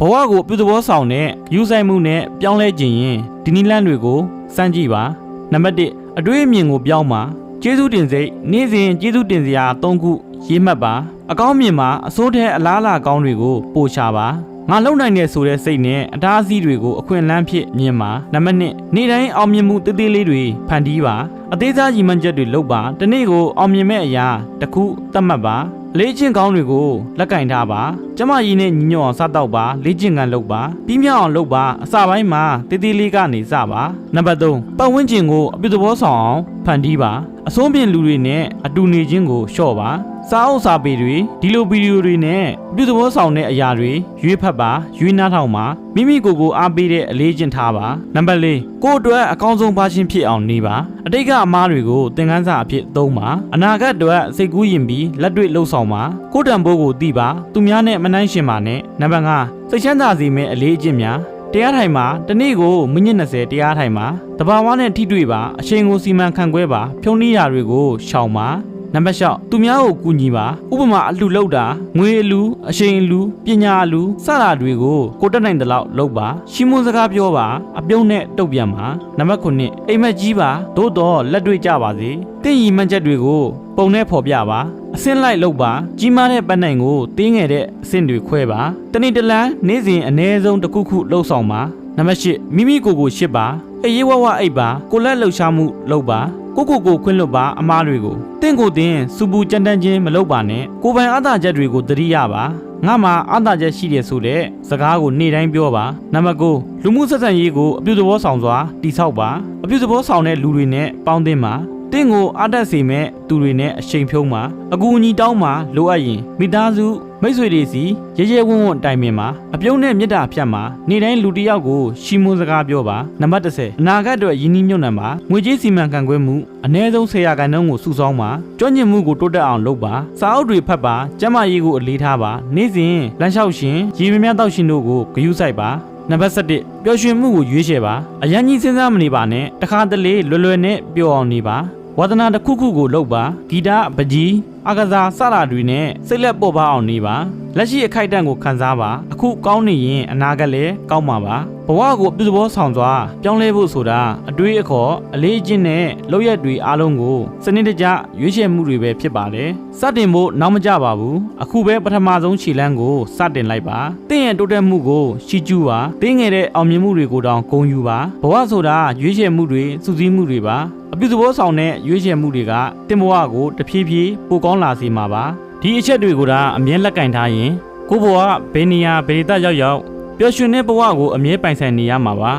ဘဝကိုအပြုသဘောဆောင်တဲ့ယူဆိုင်မှုနဲ့ပြောင်းလဲခြင်းရင်ဒီနီလန်းတွေကိုစမ်းကြည့်ပါနံပါတ်1အတွေးအမြင်ကိုပြောင်းပါကျေးဇူးတင်စိတ်နေ့စဉ်ကျေးဇူးတင်စရာ၃ခုရေးမှတ်ပါအကောင်းမြင်မှာအစိုးတဲ့အလားအလာကောင်းတွေကိုပို့ချပါငါလုံနိုင်တဲ့ဆိုတဲ့စိတ်နဲ့အတားအဆီးတွေကိုအခွင့်အလမ်းဖြစ်မြင်ပါနံပါတ်2နေ့တိုင်းအောင်မြင်မှုတည်တည်လေးတွေဖန်တီးပါအသေးစားရည်မှန်းချက်တွေလုပ်ပါတစ်နေ့ကိုအောင်မြင်မဲ့အရာတစ်ခုသတ်မှတ်ပါ လေ့ကျင့်ကောင်းတွေကိုလက်ကင်ထားပါကျမကြီးနဲ့ညီညွတ်အောင်စားတော့ပါလေ့ကျင့်ကန်လုပ်ပါပြီးမြောက်အောင်လုပ်ပါအစာပိုင်းမှာတည်တည်လေးကနေစပါနံပါတ်3ပတ်ဝန်းကျင်ကိုအပြုသဘောဆောင်အောင် ဖန်တီးပါအဆုံးပြင်လူတွေနဲ့အတူနေခြင်းကိုလျှော့ပါစားအုပ်စာပေတွေဒီလိုဗီဒီယိုတွေနဲ့အပြုသဘောဆောင်တဲ့အရာတွေရွေးဖတ်ပါရွေးနှားထောင်ပါမိမိကိုယ်ကိုအားပေးတဲ့အလေးကျင့်ထားပါနံပါတ်4ကိုယ့်အတွက်အကောင်းဆုံးပါရှင်ဖြစ်အောင်နေပါအတိတ်ကအမားတွေကိုသင်ခန်းစာအဖြစ်သုံးပါအနာဂတ်အတွက်စိတ်ကူးယဉ်ပြီးလက်တွေ့လှုပ်ဆောင်ပါကိုယ့်တန်ဖိုးကိုသိပါသူများနဲ့မနှိုင်းရှင်ပါနဲ့နံပါတ်5စိတ်ချမ်းသာစေမယ့်အလေးအကျင့်များ တရားထိုင်မှာတစ်နေ့ကိုမိနစ်20တရားထိုင်မှာတဘာဝနဲ့ထိတွေ့ပါအချိန်ကိုစီမံခန့်ခွဲပါဖြုံးနှီးရာတွေကိုရှောင်ပါ နံပါတ်6သူများကိုကူညီပါဥပမာအလှလောက်တာငွေအလူအချိန်အလူပညာအလူစတာတွေကိုကိုတက်နိုင်တဲ့လောက်လုပ်ပါရှီမွန်စကားပြောပါအပြုံးနဲ့တုတ်ပြန်ပါနံပါတ်9အိမ်မက်ကြီးပါသို့တော့လက်တွေ့ကြပါစေတင့်ရီမှန်ချက်တွေကိုပုံနဲ့ဖော်ပြပါအစင်းလိုက်လုပ်ပါကြီးမားတဲ့ပတ်နိုင်ကိုတင်းငယ်တဲ့အဆင့်တွေခွဲပါတနေ့တလန်းနေ့စဉ်အ ਨੇ ဆုံးတစ်ခုခုလှုပ်ဆောင်ပါနံပါတ်10မိမိကိုယ်ကိုရှစ်ပါ အေးရေးဝဝအိပ်ပါကိုလက်လှုပ်ရှားမှုလုပ်ပါကိုကိုကိုခွင့်လွတ်ပါအမားတွေကိုတင့်ကိုတင်စူပူကြမ်းတမ်းခြင်းမလုပ်ပါနဲ့ကိုပိုင်အားသာချက်တွေကိုသတိရပါငါမှာအားသာချက်ရှိတယ်ဆိုတဲ့စကားကိုနေ့တိုင်းပြောပါနံပါတ်9လူမှုဆက်ဆံရေးကိုအပြုသဘောဆောင်စွာတည်ဆောက်ပါအပြုသဘောဆောင်တဲ့လူတွေနဲ့ပေါင်းသင်းပါတင့်ကိုအားတက်စေမဲ့သူတွေနဲ့အချိန်ဖြုံးပါအကူအညီတောင်းပါလိုအပ်ရင်မိသားစု မိတ်ဆွေတွေစီရဲရဲဝံ့ဝံ့တိုင်ပင်ပါအပြုံးနဲ့မေတ္တာဖြတ်မှာနေ့တိုင်းလူတစ်ယောက်ကိုရှီမွန်စကားပြောပါနံပါတ်10အနာဂတ်အတွက်ယင်းနှိမ့်ညွတ်နံပါငွေကြေးစီမံခန့်ခွဲမှုအ ਨੇ ဆုံး10ရာခိုင်နှုန်းကိုစုဆောင်းပါကျွမ်းကျင်မှုကိုတိုးတက်အောင်လုပ်ပါစာအုပ်တွေဖတ်ပါကျန်းမာရေးကိုအလေးထားပါနေ့စဉ်လမ်းလျှောက်ရှင်ရေမြမြတောက်ရှင်တို့ကိုဂရုစိုက်ပါနံပါတ်7ပျော်ရွှင်မှုကိုရွေးချယ်ပါအရန်ကြီးစဉ်းစားမနေပါနဲ့တခါတလေလွယ်လွယ်နဲ့ပျော်အောင်နေပါဝါသနာတစ်ခုခုကိုလုပ်ပါဂီတပကြီး အကစားစတာတွေနဲ့စိတ်လက်ပေါ်ပါအောင်နေပါလက်ရှိအခိုက်အတန့်ကိုခံစားပါအခုကောင်းနေရင်အနာဂတ်လည်းကောင်းမှာပါဘဝကိုအပြုသဘောဆောင်စွာပြောင်းလဲဖို့ဆိုတာအတွေးအခေါ်အလေးအကျင့်နဲ့လောက်ရက်တွေအားလုံးကိုစနစ်တကျရွေးချယ်မှုတွေပဲဖြစ်ပါတယ်စတင်ဖို့နောက်မကြပါဘူးအခုပဲပထမဆုံးခြေလှမ်းကိုစတင်လိုက်ပါတင့်ရဲ့တိုးတက်မှုကိုရှီကျူးပါတင်းငယ်တဲ့အောင်မြင်မှုတွေကိုတောင်ဂုဏ်ယူပါဘဝဆိုတာရွေးချယ်မှုတွေစူးစီးမှုတွေပါအပြုသဘောဆောင်တဲ့ရွေးချယ်မှုတွေကတင်ဘဝကိုတဖြည်းဖြည်းပိုကောင်းလာစေမှာပါဒီအချက်တွေကိုဒါအမြဲလက်ကင်ထားရင်ကိုယ့်ဘဝဘယ်နေရာဘယ်ဒေသရောက်ရောက်ပျော်ရွှင်တဲ့ဘဝကိုအမြဲပိုင်ဆိုင်နေရမှာပါ